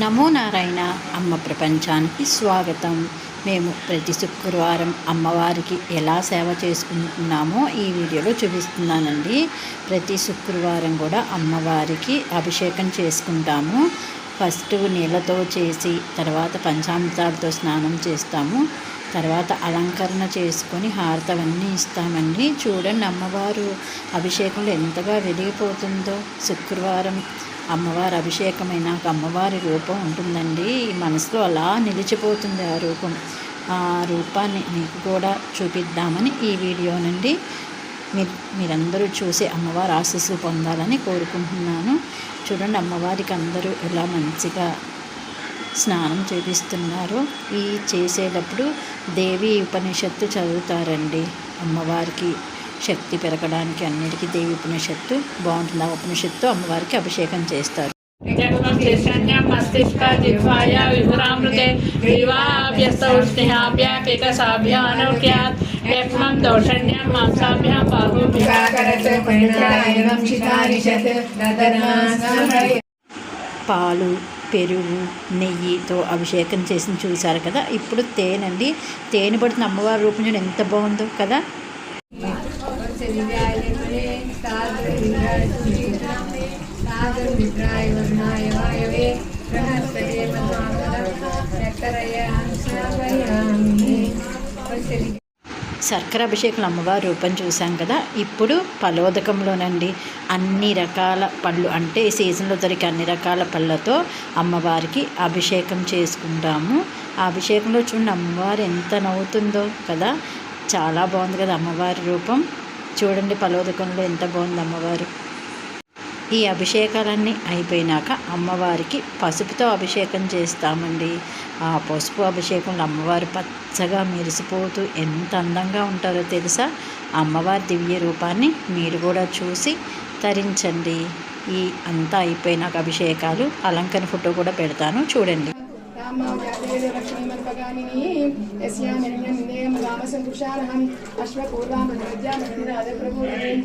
నమో నారాయణ అమ్మ ప్రపంచానికి స్వాగతం. మేము ప్రతి శుక్రవారం అమ్మవారికి ఎలా సేవ చేసుకుంటున్నామో ఈ వీడియోలో చూపిస్తున్నానండి. ప్రతి శుక్రవారం కూడా అమ్మవారికి అభిషేకం చేసుకుంటాము. ఫస్ట్ నీళ్ళతో చేసి తర్వాత పంచామృతాలతో స్నానం చేస్తాము. తర్వాత అలంకరణ చేసుకొని హారతవన్నీ ఇస్తామండి. చూడండి అమ్మవారు అభిషేకంలో ఎంతగా వెలిగిపోతుందో శుక్రవారం. అమ్మవారి అభిషేకమైనాక అమ్మవారి రూపం ఉంటుందండి. ఈ మనసులో అలా నిలిచిపోతుంది ఆ రూపం. ఆ రూపాన్ని మీకు కూడా చూపిద్దామని ఈ వీడియో నుండి మీరు మీరందరూ చూసి అమ్మవారి ఆశీస్సులు పొందాలని కోరుకుంటున్నాను. చూడండి అమ్మవారికి అందరూ ఎలా మంచిగా స్నానం చేపిస్తున్నారు. ఈ చేసేటప్పుడు దేవి ఉపనిషత్తు చదువుతారండి అమ్మవారికి. శక్తి పెరగడానికి అన్నిటికీ దేవి ఉపనిషత్తు బాగుంటుంది ఆ ఉపనిషత్తు అమ్మవారికి అభిషేకం చేస్తారు. పాలు పెరుగు నెయ్యితో అభిషేకం చేసి చూశారు కదా? ఇప్పుడు తేనండి. తేనె పడుతున్న అమ్మవారి రూపం ఎంత బాగుందో కదా? सादरविद्राय वर्णाय वायवे बृहस्पते पद्मावदयामि శర్కర అభిషేకం అమ్మవారి రూపం చూసాం కదా ఇప్పుడు పలోదకంలోనండి అన్ని రకాల పళ్ళు అంటే ఈ సీజన్లో దొరికే అన్ని రకాల పళ్ళతో అమ్మవారికి అభిషేకం చేసుకుంటాము ఆ అభిషేకంలో చూడండి అమ్మవారు ఎంత నవ్వుతుందో కదా చాలా బాగుంది కదా అమ్మవారి రూపం చూడండి పలోదకంలో ఎంత బాగుంది అమ్మవారు. ఈ అభిషేకాలన్నీ అయిపోయినాక అమ్మవారికి పసుపుతో అభిషేకం చేస్తామండి. ఆ పసుపు అభిషేకంలో అమ్మవారు పచ్చగా మెరిసిపోతూ ఎంత అందంగా ఉంటారో తెలుసా? అమ్మవారి దివ్య రూపాన్ని మీరు కూడా చూసి తరించండి. ఈ అంతా అయిపోయినాక అభిషేకాలు అలంకరణ ఫోటో కూడా పెడతాను. చూడండి. अम्मा जातवेदे लक्ष्मीमन् पगानिनी यस्यामरण्यं निन्दयं रामसन्तुषारहम् अश्वपूर्वामनोज्यामनन्दराजप्रभुरणीम्